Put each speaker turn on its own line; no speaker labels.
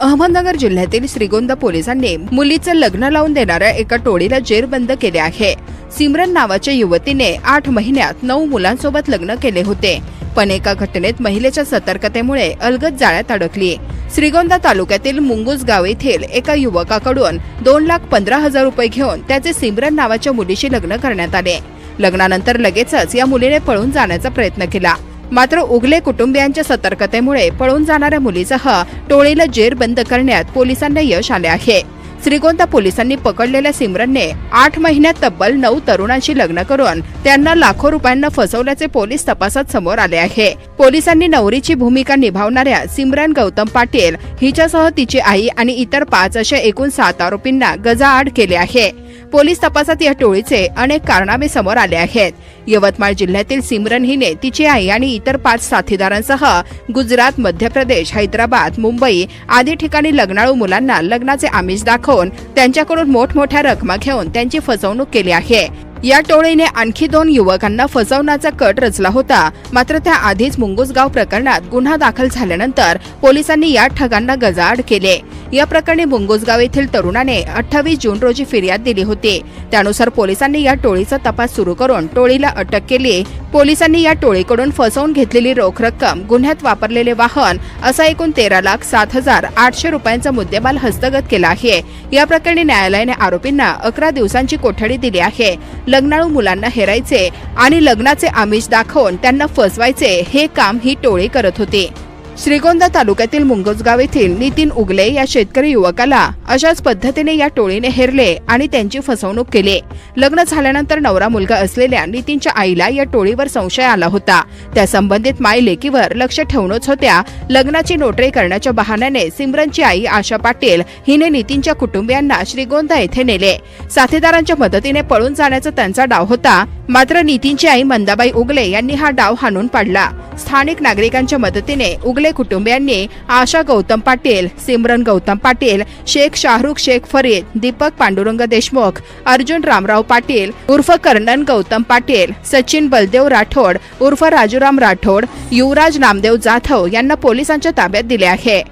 अहमदनगर जिल्ह्यातील श्रीगोंदा पोलिसांनी मुलीचं लग्न लावून देणाऱ्या एका टोळीला जेरबंद केले आहे. सिमरन नावाच्या युवतीने आठ महिन्यात नऊ मुलांसोबत लग्न केले होते. पण एका घटनेत महिलेच्या सतर्कतेमुळे अलगद जाळ्यात अडकली. श्रीगोंदा तालुक्यातील मुंगूस गाव येथील एका युवकाकडून दोन लाख पंधरा हजार रुपये घेऊन त्याचे सिमरन नावाच्या मुलीशी लग्न करण्यात आले. लग्नानंतर लगेचच या मुलीने पळून जाण्याचा प्रयत्न केला. मात्र उगले कुटुंबियांच्या सतर्कतेमुळे पळून जाणाऱ्या मुलीसह टोळीला जेरबंद करण्यात पोलिसांना यश आले आहे. श्रीगोंदा पोलिसांनी पकडलेल्या सिमरनने आठ महिन्यात तब्बल नऊ तरुणांशी लग्न करून त्यांना लाखो रुपयांना फसवल्याचे पोलीस तपासात समोर आले आहे. पोलिसांनी नवरीची भूमिका निभावणाऱ्या सिमरन गौतम पाटील हिच्यासह तिची आई आणि इतर पाच अशा एकूण सात आरोपींना गजाआड केले आहे. पोलीस तपासात या टोळीचे अनेक कारनामे समोर आले आहेत. यवतमाळ जिल्ह्यातील सिमरन हिने तिची आई आणि इतर पाच साथीदारांसह गुजरात मध्य प्रदेश हैदराबाद मुंबई आदी ठिकाणी लग्नाळू मुलांना लग्नाचे आमिष दाखवून त्यांच्याकडून मोठमोठ्या रकमा घेऊन त्यांची फसवणूक केली आहे. या टोळीने आणखी दोन युवकांना फसवण्याचा कट रचला होता. मात्र त्या आधीच मुंगूसगाव प्रकरणात गुन्हा दाखल झाल्यानंतर पोलिसांनी या ठगांना गजाआड केले. या प्रकरणी मुंगूसगाव येथील तरुणाने अठ्ठावीस जून रोजी फिर्याद दिली होती. त्यानुसार पोलिसांनी या टोळीचा तपास सुरू करून टोळीला अटक केली. पोलिसांनी या टोळीकडून फसवून घेतलेली रोख रक्कम गुन्ह्यात वापरलेले वाहन असा एकूण तेरा लाख सात हजार आठशे रुपयांचा मुद्देमाल हस्तगत केला आहे. या प्रकरणी न्यायालयाने आरोपींना अकरा दिवसांची कोठडी दिली आहे. लग्नाळू मुलांना हेरायचे आणि लग्नाचे आमिष दाखवून त्यांना फसवायचे हे काम ही टोळी करत होती. श्रीगोंदा तालुक्यातील मुंगोजगाव येथील नितीन उगले या शेतकरी युवकाला अशाच पद्धतीने या टोळीने हेरले आणि त्यांची फसवणूक केली. लग्न झाल्यानंतर नवरा मुलगा असलेल्या नितीनच्या आईला या टोळीवर संशय आला होता. त्या संबंधित माय लेकीवर लक्ष ठेवूनच होत्या. लग्नाची नोटरी करण्याच्या बहाण्याने सिमरनची आई आशा पाटील हिने नितीनच्या कुटुंबियांना श्रीगोंदा येथे नेले. साथीदारांच्या मदतीने पळून जाण्याचा त्यांचा डाव होता. मात्र नितीनची आई मंदाबाई उगले यांनी हा डाव हाणून पाडला. स्थानिक नागरिकांच्या मदतीने उगले कुटुंबियांनी आशा गौतम पाटील सिमरन गौतम पाटील शेख शाहरुख शेख फरीद दीपक पांडुरंग देशमुख अर्जुन रामराव पाटील उर्फ कर्णन गौतम पाटील सचिन बलदेव राठोड उर्फ राजूराम राठोड युवराज नामदेव जाधव यांना पोलिसांच्या ताब्यात दिले आहे.